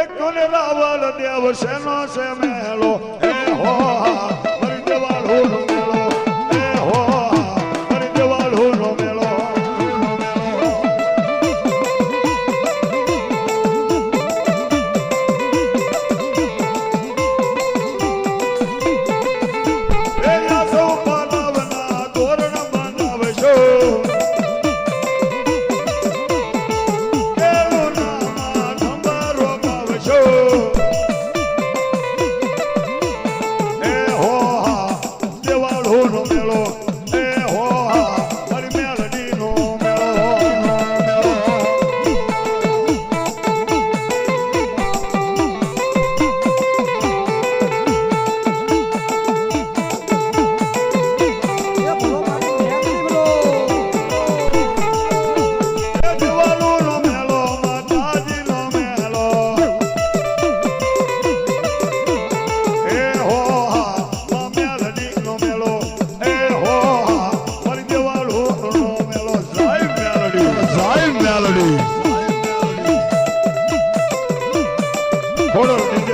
એક કોને દેવ સેનો સે મેળો? હે હો Oh બોલો.